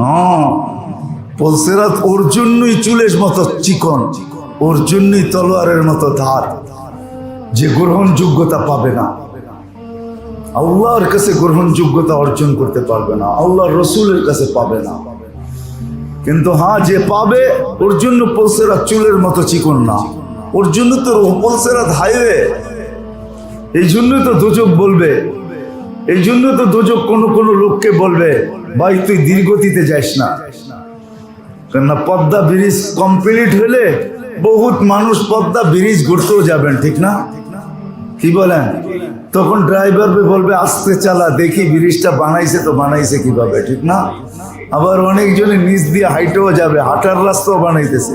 হ্যাঁ পলসেরাত ওর জন্যই চুলের মতো চিকন, ওর জন্যই তলোয়ারের মতো ধার, যে গ্রহণযোগ্যতা পাবে না। আল্লাহর কাছে গ্রহণযোগ্যতা অর্জন করতে পারবে না আল্লাহ রসুলের কাছে পাবে না। কিন্তু হ্যাঁ যে পাবে, ওর জন্য পলসেরাত চুলের মতো চিকন না। ওর জন্য তো পলসেরাত হাইওয়ে। এই জন্য তো দুযোগ বলবে, এই জন্য তো দুযোগ কোনো কোনো লোককে বলবে ভাই, তুই ধীরগতিতে যাস না। কেননা পদ্মা ব্রিজ কমপ্লিট হলে বহুত মানুষ পদ্মা ব্রিজ ঘুরতেও যাবেন, ঠিক না? কি বলেন? তখন ড্রাইভার বলবে, আস্তে চালা, দেখি ব্রিজটা বানাইছে তো বানাইছে কীভাবে ঠিক না? আবার অনেকজনে নিচ দিয়ে হাইটেও যাবে, হাঁটার রাস্তাও বানাইতেছে।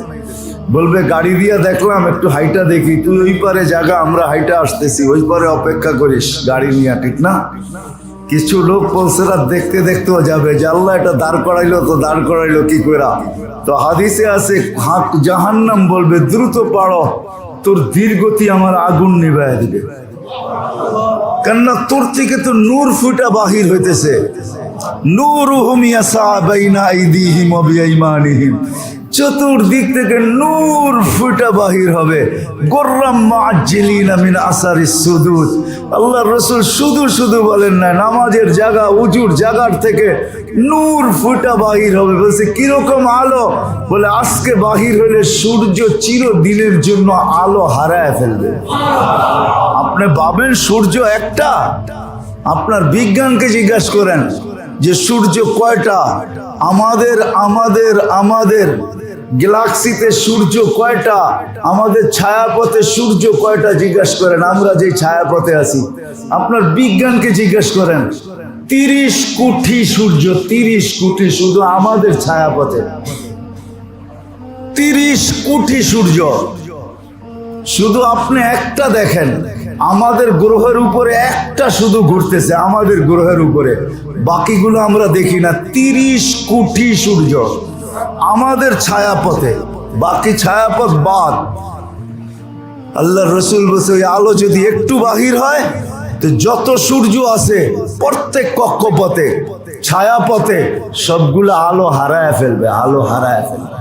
বলবে, গাড়ি দিয়ে দেখলাম, একটু হাইটা দেখি, তুই ওই পারে জায়গা আমরা হাইটা আসতেছি, ওই পারে অপেক্ষা করিস গাড়ি নিয়ে ঠিক না? কিছু লোক পলসেরা দেখতে দেখতেও যাবে। যে আল্লাহ এটা দাঁড় করাইলো তো দাঁড় করাইলো কি করা তো হাদিসে আছে, হাক জাহান্নাম বলবে, দ্রুত পাড়ো তোর ধীরগতি আমার আগুন নিভায় দিবে। কেননা তোর থেকে তো নূর ফুটা বাহির হইতেছে। নূর চতুর্দিক থেকে নূর ফুটা বাহির হবে। গোর্রাম মাজিলিনা মিন আসারি আল্লাহ রসুল শুধু শুধু বলেন না, নামাজের জায়গা, উজুর জায়গার থেকে নূর ফুটা বাহির হবে। বলছে, কীরকম আলো? বলে, আজকে বাহির হলে সূর্য চিরদিনের জন্য আলো হারায় ফেলবে। আপনি ভাবেন, সূর্য একটা? আপনার বিজ্ঞানকে জিজ্ঞাসা করেন। যে সূর্য কয়টা? আমাদের আমাদের আমাদের গ্যালাক্সিতে সূর্য কয়টা? আমাদের ছায়াপথে সূর্য কয়টা জিজ্ঞাসা করেন? আমরা যে ছায়াপথে আছি। আপনার বিজ্ঞানকে জিজ্ঞাসা করেন। তিরিশ কোটি সূর্য, তিরিশ কোটি শুধু আমাদের ছায়াপথে। তিরিশ কোটি সূর্য। শুধু আপনি একটা দেখেন। আমাদের গ্রহের উপরে একটা শুধু ঘুরতেছে, আমাদের গ্রহের উপরে। বাকিগুলো আমরা দেখি না, তিরিশ কোটি সূর্য। আমাদের ছায়াপথে, বাকি ছায়াপথ বাদ। আল্লাহ রসুল বসে ওই আলো যদি একটু বাহির হয়, তো যত সূর্য আছে প্রত্যেক কক্ষপথে, ছায়াপথে, সবগুলো আলো হারায় ফেলবে, আলো হারায় ফেলবে।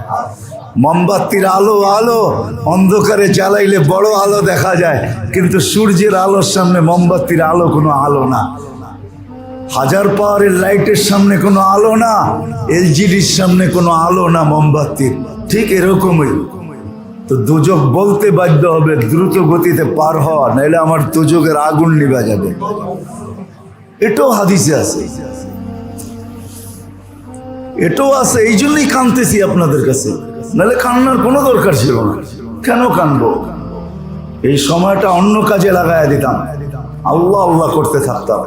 মোমবাতির আলো আলো। অন্ধকারে জ্বালাইলে বড় আলো দেখা যায়। কিন্তু সূর্যের আলোর সামনে মোমবাতির আলো কোনো আলো না। হাজার পাওয়ারের লাইটের সামনে কোনো আলো না। এলজিডির সামনে কোনো আলো না মোমবাতির। ঠিক এরকমই। তো দুজক বলতে বাধ্য হবে, দ্রুত গতিতে পার হওয়া নাহলে আমার দুজকের আগুন নিভা যাবে। এটাও হাদিসে আছে। এটাও আছে, এই জন্যই কানতেছি আপনাদের কাছে। নাহলে কান্নার কোনো দরকার ছিল না। কেন কানবো? এই সময়টা অন্য কাজে লাগাই দিতাম। আল্লাহ আল্লাহ করতে থাকতাম।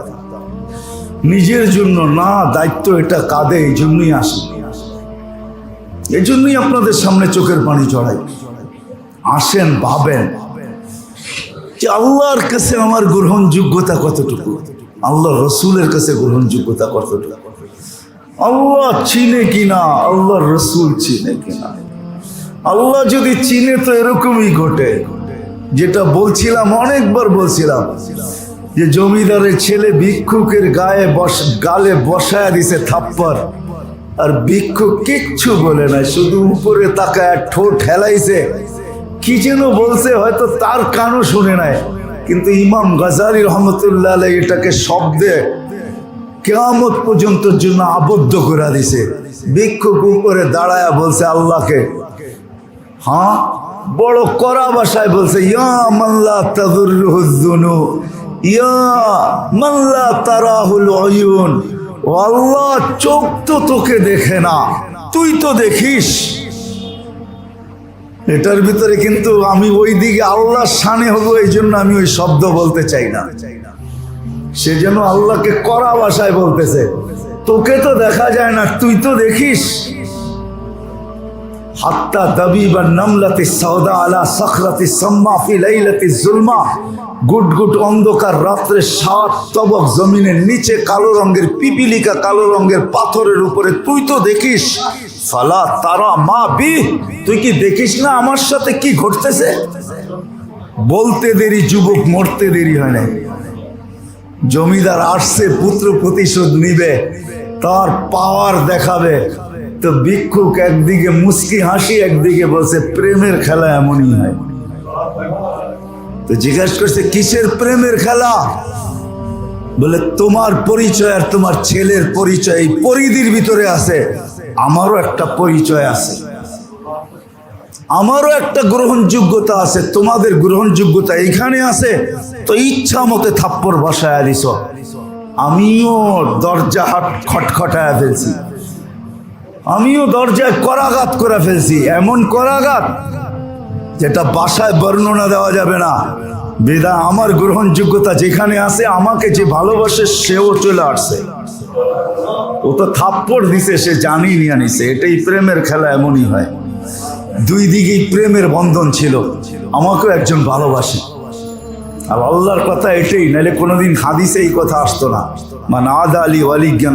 নিজের জন্য না, দায়িত্ব এটা কাঁদে এই জন্যই আসি। এই জন্যই আপনাদের সামনে চোখের পানি চড়াই। আসেন, ভাবেন যে আল্লাহর কাছে আমার গ্রহণযোগ্যতা কতটুকু? আল্লাহ রসুলের কাছে গ্রহণযোগ্যতা কতটুকু? আল্লাহ চিনে কিনা? আল্লাহ রসুল চিনে কিনা? আল্লাহ যদি চিনে তো এরকমই ঘটে। যেটা বলছিলাম, অনেকবার বলছিলাম, যে জমিদারের ছেলে ভিক্ষুকের গায়ে বস, গালে বসায় দিছে থাপ্পর। আর ভিক্ষুক কিচ্ছু বলে না শুধু উপরে তাকায় ঠোঁট হেলাইছে। কি যেন বলছে, হয়তো তার কানও শুনে নাই। কিন্তু ইমাম গাজারি রহমতুল্লাহ এটাকে শব্দে কেয়ামত পর্যন্ত জন্য আবদ্ধ করে দিছে। ভিক্ষুক উপরে দাঁড়ায় বলছে, আল্লাহকে হ্যাঁ? বড় কড়া ভাষায় বলছে, ইয়া মাল্লা তাদুরুহুদ্দুনু ইয়া মাল্লা তারাহুল অয়ুন আল্লাহ চোখ তো তোকে দেখে না, তুই তো দেখিস। এটার ভিতরে কিন্তু আমি ওই দিকে আল্লাহর সানে হব, এই জন্য আমি ওই শব্দ বলতে চাই না। সে যেন আল্লাহকে কড়া ভাষায় বলতেছে। তোকে তো দেখা যায় না, তুই তো দেখিস। আলা অন্ধকার রাত্রে তবক জমিনের নিচে কালো রঙের কালো রঙের পাথরের উপরে তুই তো দেখিস। ফালা তারা মা বি, তুই কি দেখিস না আমার সাথে কি ঘটতেছে? বলতে দেরি, যুবক মরতে দেরি হয় না জমিদার আসছে, পুত্র প্রতিশোধ নিবে, তার পাওয়ার দেখাবে। তো ভিক্ষুক একদিকে, মুস্কি হাসি একদিকে বলছে, প্রেমের খেলা এমনই হয়। তো জিজ্ঞাসা করছে, কিসের প্রেমের খেলা? বলে, তোমার পরিচয় আর তোমার ছেলের পরিচয় এই পরিধির ভিতরে আছে। আমারও একটা পরিচয় আছে। আমারও একটা গ্রহণযোগ্যতা আছে। তোমাদের গ্রহণযোগ্যতা এখানে আছে। তো ইচ্ছা মতে থাপ্পড় বসায় দিস আমিও দরজা হাট খটখটায় ফেলছি। আমিও দরজায় করাঘাত করে ফেলছি, এমন করাঘাত যেটা বাসায় বর্ণনা দেওয়া যাবে না। বেদা, আমার গ্রহণযোগ্যতা যেখানে আছে, আমাকে যে ভালোবাসে, সেও চলে আসছে। ও তো থাপ্পড় দিছে, সে জানি নিয়ে নিছে। এটাই প্রেমের খেলা, এমনই হয়। দুই দিকেই প্রেমের বন্ধন ছিল। আমাকেও একজন ভালোবাসে। আর আল্লাহর কথা এটাই, নাহলে কোনোদিন হাদিসে এই কথা আসতো না।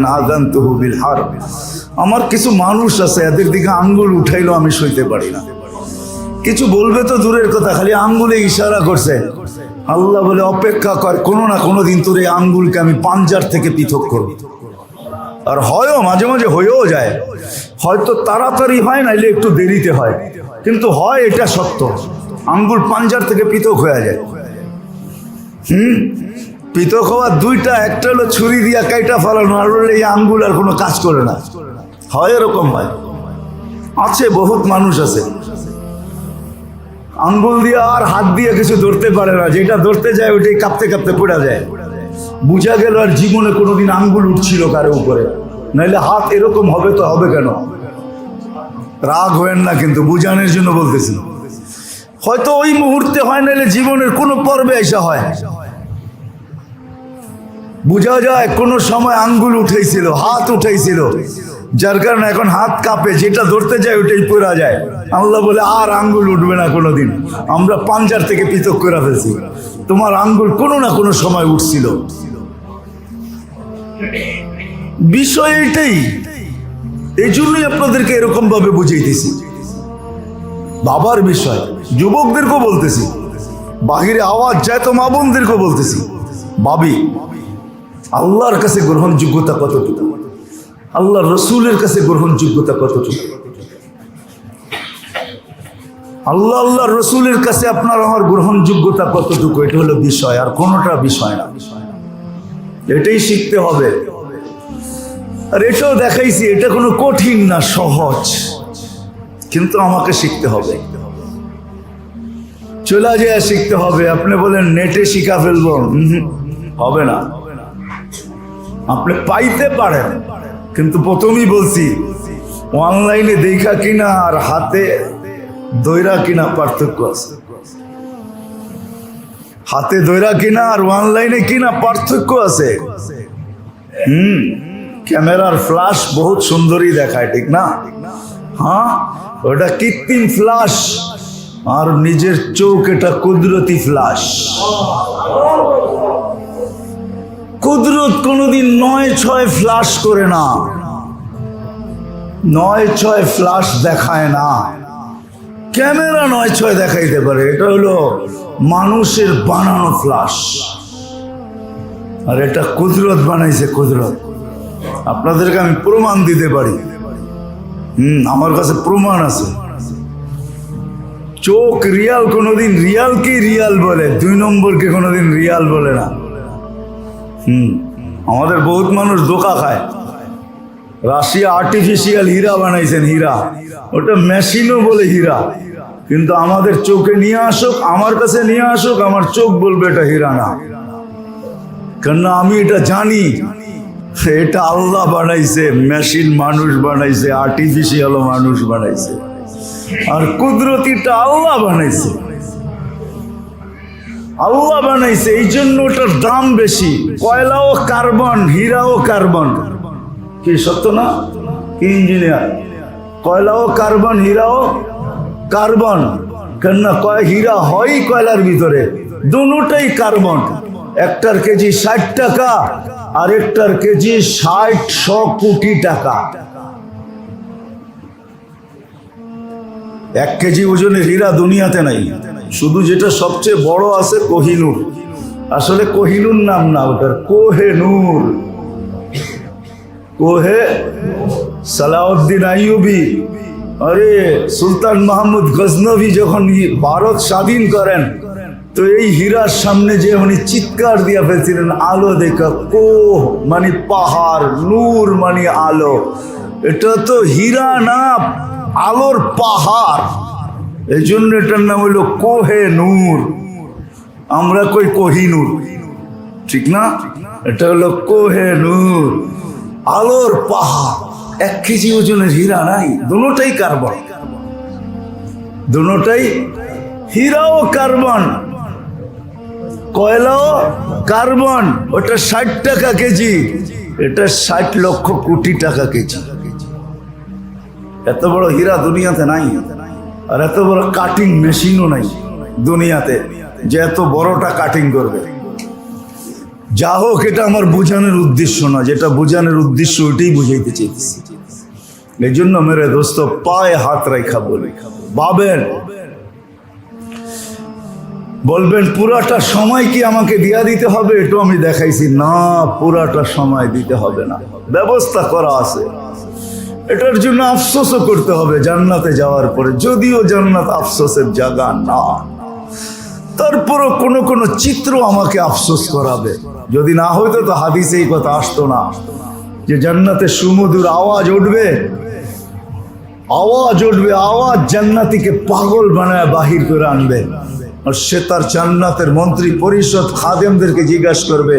আদান তহবিল হার আমার কিছু মানুষ আছে, এদের দিকে আঙ্গুল উঠাইলো আমি সইতে পারি না। কিছু বলবে তো দূরের কথা, খালি আঙ্গুলে ইশারা করছে। আল্লাহ বলে, অপেক্ষা কর, কোনো না কোনো দিন তোর এই আঙ্গুলকে আমি পাঞ্জার থেকে পৃথক করব। আর হয়ও, মাঝে মাঝে হয়েও যায়। হয়তো তাড়াতাড়ি হয়, নাইলে একটু দেরিতে হয়। কিন্তু হয়, এটা সত্য। আঙ্গুল পাঞ্জার থেকে পৃথক হয়ে যায়। হুম? পৃথক হওয়ার দুইটা, একটা হলো ছুরি দিয়া কাইটা ফেলানো, আর হলো এই আঙ্গুল আর কোনো কাজ করে না। হয় এরকম হয়। আছে, বহুত মানুষ আছে। আঙ্গুল দিয়ে আর হাত দিয়ে কিছু ধরতে পারে না। যেটা ধরতে যায়, ওইটাই কাঁপতে কাঁপতে পড়া যায়। বুঝা গেল আর জীবনে কোনোদিন আঙ্গুল উঠছিল কারও উপরে। নাইলে হাত এরকম হবে তো হবে কেন? রাগ হয়েন না কিন্তু, বুঝানোর জন্য বলতেছি। হয়তো ওই মুহূর্তে হয়, নাইলে জীবনের কোনো পর্বে এসা হয়। বোঝা যায় কোনো সময় আঙ্গুল উঠেছিল, হাত উঠেছিল। যার কারণে এখন হাত কাঁপে, যেটা ধরতে যায় ওটাই পড়া যায়। আল্লাহ বলে, আর আঙ্গুল উঠবে না কোনোদিন। আমরা পাঞ্জার থেকে পৃথক করে ফেলছি। তোমার আঙ্গুল কোনো না কোনো সময় উঠছিল। বিষয় এটাই। এই জন্যই আপনাদেরকে এরকম ভাবে বুঝাইতেছি। বাবার বিষয়, যুবকদেরকেও বলতেছি। বাহিরে আওয়াজ যায় তো মা বোনদেরকেও বলতেছি। ভাবি আল্লাহর কাছে গ্রহণযোগ্যতা কতটুকু আল্লাহ রসুলের কাছে গ্রহণযোগ্যতা কতটুকু আল্লাহ আল্লাহ রসুলের কাছে আপনার আমার গ্রহণযোগ্যতা কতটুকু? এটা হলো বিষয়, আর কোনোটা বিষয় না। এটাই শিখতে হবে। আর এটাও দেখাইছি, এটা কোনো কঠিন না, সহজ। কিন্তু আমাকে শিখতে হবে। চলে যায় শিখতে হবে। আপনি বলেন, নেটে শিখা ফেলব। হবে না। আপনি পাইতে পারেন। কিন্তু প্রথমেই বলছি, অনলাইনে দেখা কিনা আর হাতে দৈরা কিনা পার্থক্য আছে। হাতে দৈরা কিনা আর অনলাইনে কিনা পার্থক্য আছে। হুম, ক্যামেরার ফ্লাশ বহুত সুন্দরই দেখায়, ঠিক না? হ্যাঁ ওটা কৃত্রিম ফ্লাশ আর নিজের চোখ এটা কুদরতি ফ্লাশ কুদরত কোনোদিন নয় ছয় ফ্লাশ করে না। নয় ছয় ফ্লাশ দেখায় না। ক্যামেরা নয় ছয় দেখাইতে পারে। এটা হলো মানুষের বানানো ফ্লাশ। আর এটা কুদরত বানাইছে কুদরত। আপনাদেরকে আমি প্রমাণ দিতে পারি। হুম, আমার কাছে প্রমাণ আছে। চোখ রিয়াল কোনোদিন রিয়ালকেই রিয়াল বলে? দুই নম্বরকে কোনোদিন রিয়াল বলে না। হুম। আমাদের বহুত মানুষ ধোকা খায়। রাশিয়া আর্টিফিশিয়াল হীরা বানাইছেন, হীরা। ওটা মেশিনও বলে হীরা। কিন্তু আমাদের চোখে নিয়ে আসুক, আমার কাছে নিয়ে আসুক, আমার চোখ বলবে এটা হীরা না। কেননা আমি এটা জানি। এটা আল্লাহ বানাইছে মেশিন মানুষ বানাইছে আর্টিফিশিয়ালও মানুষ বানাইছে। আর কুদরতিটা আল্লাহ বানাইছে। আল্লাহ বানাইছে, এই জন্য ওটার দাম বেশি। কয়লাও কার্বন, হীরাও কার্বন। কি সত্য না? কি ইঞ্জিনিয়ার? কয়লাও কার্বন, হীরাও কার্বন। কেননা কয় হীরা হয় কয়লার ভিতরে? দুটাই কার্বন। একটার কেজি ষাট টাকা, আর একটার কেজি ষাট শ কোটি টাকা। এক কেজি ওজনের হীরা দুনিয়াতে নাই। শুধু যেটা সবচেয়ে বড় আছে কোহিনুর। আসলে কোহিনুর নাম না ওটার, কোহেনুর। কোহে সালাউদ্দিন আইয়ুবি। আরে, সুলতান মাহমুদ গজনবী যখন ভারত স্বাধীন করেন, তো এই হীরার সামনে যে উনি চিৎকার দিয়া ফেলছিলেন, আলো দেখা, কোহ মানে পাহাড়, নূর মানে আলো। এটা তো হীরা না, আলোর পাহাড়। এই জন্য এটার নাম হইল কোহে নূর। আমরা কই কোহিনুর ঠিক না? এটা হলো কোহে নূর। আলোর পাহাড়। এক কেজি ওজনের হীরা নাই, দুটাই কার্বন। দুটাই হীরাও কার্বন, কয়লাও কার্বন। ওটা ষাট টাকা কেজি, এটা ষাট লক্ষ কোটি টাকা কেজি। এত বড় হীরা দুনিয়াতে নাই। আর এত বড় কাটিং মেশিনও নাই দুনিয়াতে যে এত বড়টা কাটিং করবে। যা হোক, এটা আমার বোঝানোর উদ্দেশ্য না। যেটা বোঝানোর উদ্দেশ্য, ওইটাই বুঝাইতে চাইতেছি। এই জন্য মেরে দোস্ত, পায়ে হাত রেখা বলি। ভাবেন। বলবেন, পুরাটা সময় কি আমাকে দিয়া দিতে হবে? একটু আমি দেখাইছি, না, পুরাটা সময় দিতে হবে না। ব্যবস্থা করা আছে। এটার জন্য আফসোসও করতে হবে জান্নাতে যাওয়ার পরে, যদিও জান্নাত আফসোসের জায়গা না। তারপরও কোনো কোনো চিত্র আমাকে আফসোস করাবে। যদি না হইতো তো হাদিসে এই কথা আসতো না। যে জান্নাতে সুমধুর আওয়াজ উঠবে। আওয়াজ উঠবে, আওয়াজ জান্নাতিকে পাগল বানায় বাহির করে আনবে। আর সে তার জান্নাতের মন্ত্রী পরিষদ খাদেমদেরকে জিজ্ঞাসা করবে,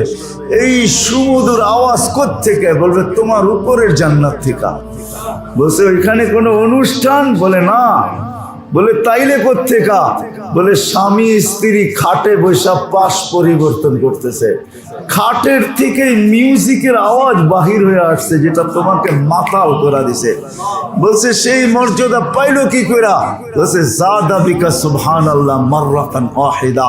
এই সুমধুর আওয়াজ থেকে বলবে, তোমার উপরের জান্নাত থেকে। বলছে, ওইখানে কোনো অনুষ্ঠান? বলে, না। বলে, তাইলে কোথেকা বলে, স্বামী স্ত্রী খাটে বৈশা পাশ পরিবর্তন করতেছে। খাটের থেকে মিউজিকের আওয়াজ বাহির হয়ে আসছে, যেটা তোমাকে মাতাল করা দিছে। বলছে, সেই মর্যাদা পাইলো কি কইরা? বলছে জাদা বিকা সুবহান আল্লাহ মাররাতান ওয়াহিদা।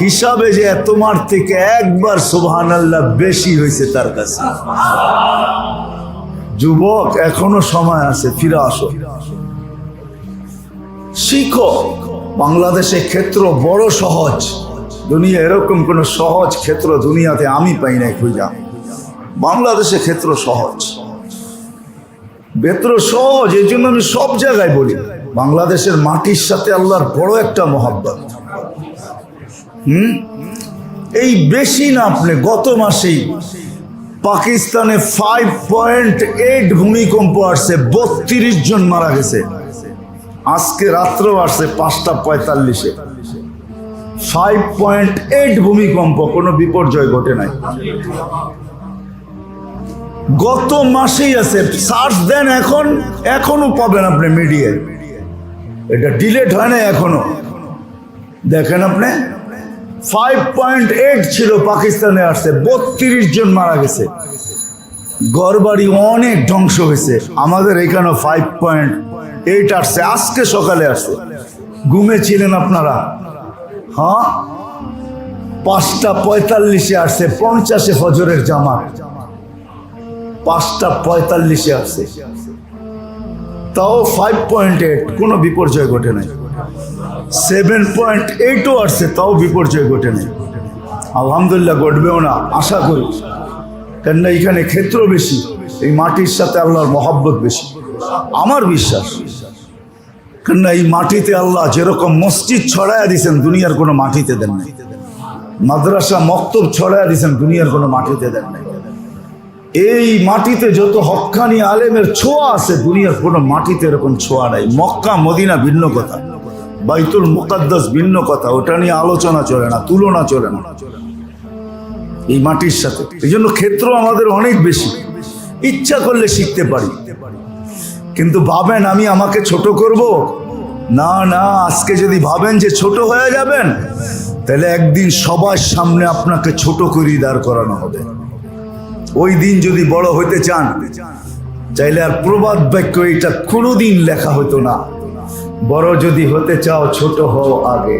হিসাবে যে তোমার থেকে একবার সুবহান আল্লাহ বেশি হয়েছে তার কাছে। যুবক, এখনও সময় আছে, ফিরে আসো। শিখো। বাংলাদেশে ক্ষেত্র বড় সহজ। দুনিয়া এরকম কোনো সহজ ক্ষেত্র দুনিয়াতে আমি পাই না খুঁজা। বাংলাদেশে ক্ষেত্র সহজ। বেত্র সহজ, এই জন্য আমি সব জায়গায় বলি, বাংলাদেশের মাটির সাথে আল্লাহর বড় একটা মহাব্বত। হুম? এই বেশি না আপনি, গত মাসেই পাকিস্তানে ফাইভ পয়েন্ট এইট ভূমিকম্প আসছে, বত্রিশ জন মারা গেছে। আজকে রাত্রেও আসছে পাঁচটা পঁয়তাল্লিশে। ফাইভ পয়েন্ট এইট ভূমিকম্প, কোনো বিপর্যয় ঘটে নাই। গত মাসেই আছে সার্চ দেন এখন এখনও পাবেন আপনি মিডিয়ায় এটা ডিলেট হয় না এখনও দেখেন আপনি ফাইভ পয়েন্ট এইট ছিল, পাকিস্তানে আসছে, বত্রিশ জন মারা গেছে। ঘরবাড়ি অনেক ধ্বংস হয়েছে। আমাদের এখানে ফাইভ পয়েন্ট এইট আসছে, আজকে সকালে আসছে। ঘুমে ছিলেন আপনারা? হ্যাঁ? পাঁচটা পঁয়তাল্লিশে আসছে, পঞ্চাশে ফজরের জামা পাঁচটা পঁয়তাল্লিশে আসছে। তাও ফাইভ পয়েন্ট এইট কোনো বিপর্যয় ঘটে নাই। সেভেন পয়েন্ট এইটও আসছে, তাও বিপর্যয় ঘটে নাই। আলহামদুলিল্লাহ, ঘটবেও না, আশা করি। কেননা এখানে ক্ষেত্র বেশি, এই মাটির সাথে আল্লাহর মহাব্বত বেশি। আমার বিশ্বাস। কেননা এই মাটিতে আল্লাহ যেরকম মসজিদ ছড়াইয়া দিয়েছেন, দুনিয়ার কোনো মাটিতে দেন নাই। মাদ্রাসা মক্তব ছড়াইয়া দিয়েছেন, দুনিয়ার কোনো মাটিতে দেন নাই। এই মাটিতে যত হক্কানি আলেমের ছোঁয়া আছে, দুনিয়ার কোনো মাটিতে এরকম ছোঁয়া নাই। মক্কা, মদিনা ভিন্ন কথা। বাইতুল মুকাদ্দাস ভিন্ন কথা। ওটা নিয়ে আলোচনা চলে না, তুলনা চলে না। এই মাটির সাথে। এই জন্য ক্ষেত্র আমাদের অনেক বেশি। ইচ্ছা করলে শিখতে পারি। কিন্তু ভাবেন আমি আমাকে ছোট করব? না না, আজকে যদি ভাবেন যে ছোট হয়ে যাবেন, তাহলে একদিন সবার সামনে আপনাকে ছোট করেই দাঁড় করানো হবে। ওই দিন যদি বড় হইতে চান, চাইলে আর প্রবাদ বাক্য এটা কোনোদিন লেখা হতো না। বড় যদি হতে চাও, ছোট হও আগে।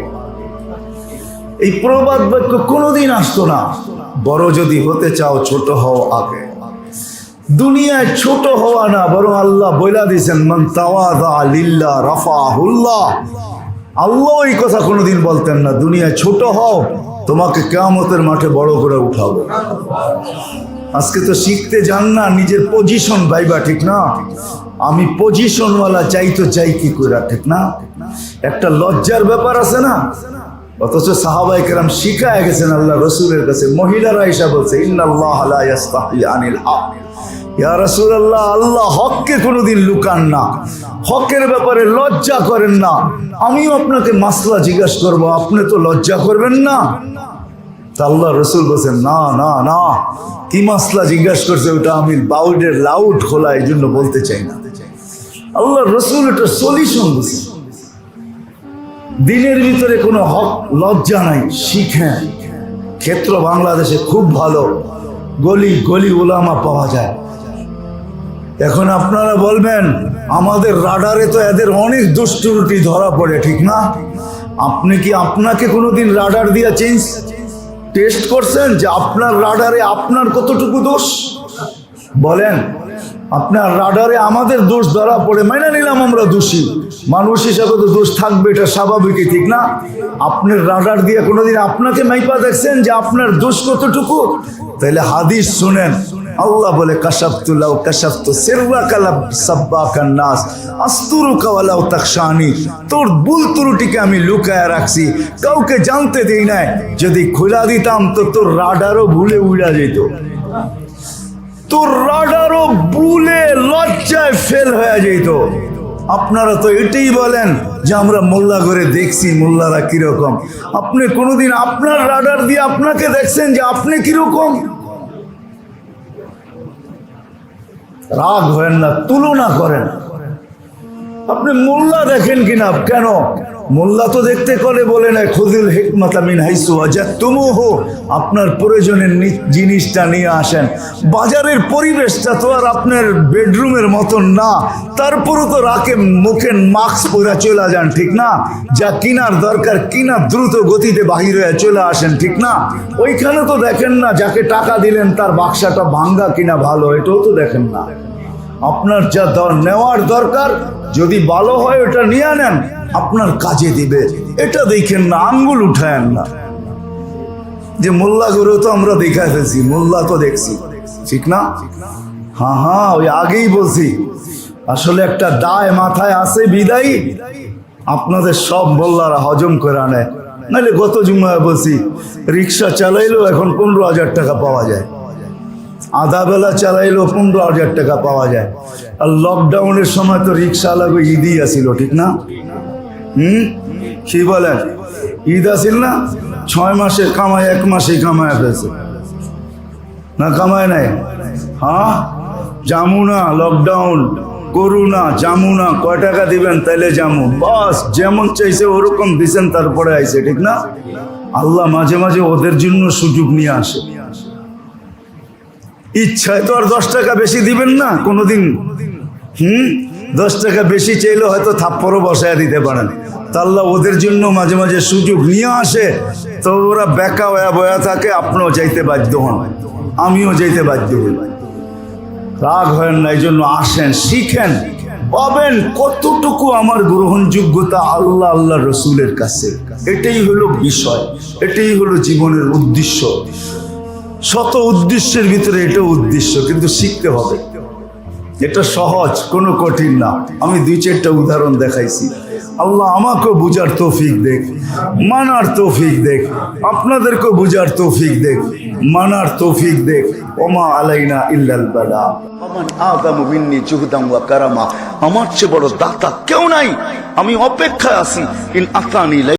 এই প্রবাদ বাক্য কোনোদিন আসতো না। বড় যদি হতে চাও, ছোট হও আগে। দুনিয়ায় ছোট হওয়া না, বরং আল্লাহ বইলা দিয়েছেন, মান লিল্লাহ রাফাহুল্লাহ। আল্লাহ এই কথা কোনোদিন বলতেন না, দুনিয়ায় ছোট হও, তোমাকে কেয়ামতের মাঠে বড় করে উঠাবো। আজকে তো শিখতে যান না, নিজের পজিশন পাইবা ঠিক না? আমি পজিশনওয়ালা চাই তো চাই কি করে ঠিক না? একটা লজ্জার ব্যাপার আছে না? অথচ সাহাবাই কেরাম শিখায় গেছেন আল্লাহ রসুলের কাছে। মহিলারা এসা বলছে ইয়া রাসূলুল্লাহ, আল্লাহ হককে কোনোদিন লুকান না। হকের ব্যাপারে লজ্জা করেন না। আমিও আপনাকে মাসলা জিজ্ঞাসা করব, আপনি তো লজ্জা করবেন না? তা আল্লাহ রসুল বলছেন, না না না। কি মাসলা জিজ্ঞাসা করছে ওটা আমি বাউডের লাউড খোলা এই জন্য বলতে চাই না। আল্লাহ রসুল এটা সলিউশন বলছে দিনের ভিতরে কোনো হক, লজ্জা নাই শিখেন ক্ষেত্র বাংলাদেশে খুব ভালো। গলি গলি ওলামা পাওয়া যায়। এখন আপনারা বলবেন, আমাদের রাডারে তো এদের অনেক দুষ্টুরুটি ধরা পড়ে, ঠিক না? আপনি কি আপনাকে কোনোদিন রাডার দিয়ে চেঞ্জ টেস্ট করছেন যে আপনার রাডারে আপনার কতটুকু দোষ? বলেন। আপনার রাডারে আমাদের দোষ ধরা পড়ে মেনে নিলাম আমরা দোষী। মানুষ হিসাবে তো দোষ থাকবে, এটা স্বাভাবিকই, ঠিক না? আপনার রাডার দিয়ে কোনোদিন আপনাকে মাইপা দেখছেন যে আপনার দোষ কতটুকু? তাহলে হাদিস শুনেন। আল্লাহ বলে কাশাফতুল্লাহ কাশাফতু সিররা কালাব সাব্বাকান নাস, আস্তুরুকা ওয়ালাউ তাকশানি তোর ভুল ত্রুটিকে আমি লুকায় রাখছি। কাউকে জানতে দেই নাই, যদি খোলা দিতাম তো তোর রাডারও ভুলে উড়া যেত। তোর রাডারও ভুলে লজ্জায় ফেল হয়ে যেত। আপনারা তো এটাই বলেন যে আমরা মোল্লা করে দেখছি মোল্লারা কীরকম। আপনি কোনোদিন আপনার রাডার দিয়ে আপনাকে দেখছেন যে আপনি কীরকম? রাগ হয়েন না, তুলনা করেন। আপনি মোল্লা দেখেন কিনা? কেন? মোল্লা তো দেখতে করে বলে না, খুদিল হিকমত মিন হাইসু যা তুমু হো আপনার প্রয়োজনের জিনিসটা নিয়ে আসেন। বাজারের পরিবেশটা তো আর আপনার বেডরুমের মতন না। তারপরও তো রাকে মুখে মাস্ক পরে চলে যান, ঠিক না? যা কিনার দরকার, কিনা দ্রুত গতিতে বাহির হয়ে চলে আসেন, ঠিক না? ওইখানে তো দেখেন না, যাকে টাকা দিলেন তার বাক্সাটা ভাঙ্গা কিনা ভালো, এটাও তো দেখেন না। আপনার যা নেওয়ার দরকার, যদি ভালো হয় ওটা নিয়ে নেন। আপনার কাজে দিবে। এটা দেখেন না, আঙ্গুল উঠায়েন না। যে মোল্লা গুরু তো আমরা দেখা ফেলছি, মোল্লা তো দেখছি। ঠিক না? হ্যাঁ হ্যাঁ ওই আগেই বলছি। আসলে একটা দায় মাথায় আছে, বিদায়ী। আপনাদের সব মোল্লারা হজম করে আনে। নাহলে গত জুমায় বলছি, রিক্সা চালাইলেও এখন পনেরো হাজার টাকা পাওয়া যায়। আধা বেলা চালাইলেও পনেরো হাজার টাকা পাওয়া যায়। আর লকডাউনের সময় তো রিক্সা লাগবে ঈদই আসিল, ঠিক না? হুম? কি বলেন ঈদ আসিল না? ছয় মাসে কামাই, এক মাসেই কামায় ফেলছে না কামায় নাই? হ্যাঁ? জামু না লকডাউন করু না জামু না কয় টাকা দিবেন তাইলে জামু। বাস, যেমন চাইছে ওরকম দিছেন, তারপরে আইছে, ঠিক না? আল্লাহ মাঝে মাঝে ওদের জন্য সুযোগ নিয়ে আসে। ইচ্ছায় তো আর দশ টাকা বেশি দিবেন না, কোনোদিন। হুম? দশ টাকা বেশি চাইলে হয়তো থাপ্পরও বসায় দিতে পারেন। তা আল্লাহ ওদের জন্য মাঝে মাঝে সুযোগ নিয়ে আসে। তো ওরা বেকা হয়ে বয়া থাকে, আপনিও যাইতে বাধ্য হন। আমিও যাইতে বাধ্য হই। রাগ হয় না এই জন্য আসেন, শিখেন। পাবেন কতটুকু আমার গ্রহণযোগ্যতা আল্লাহ আল্লাহ রসুলের কাছে। এটাই হলো বিষয়, এটাই হলো জীবনের উদ্দেশ্য। শত উদ্দেশ্যের ভিতরে এটা উদ্দেশ্য, কিন্তু শিখতে হবে। এটা সহজ, কোনো কঠিন না। আমি দুই চারটা উদাহরণ দেখাইছি। আল্লাহ আমাকেও বুঝার তৌফিক দেখ, মানার তৌফিক দেখ, আপনাদেরকেও বুঝার তৌফিক দেখ, মানার তৌফিক দেখ। ওমা আলাইনা ইল্লাল বালা। আমার চেয়ে বড় দাতা কেউ নাই। আমি অপেক্ষায় আছি। ইন আতানি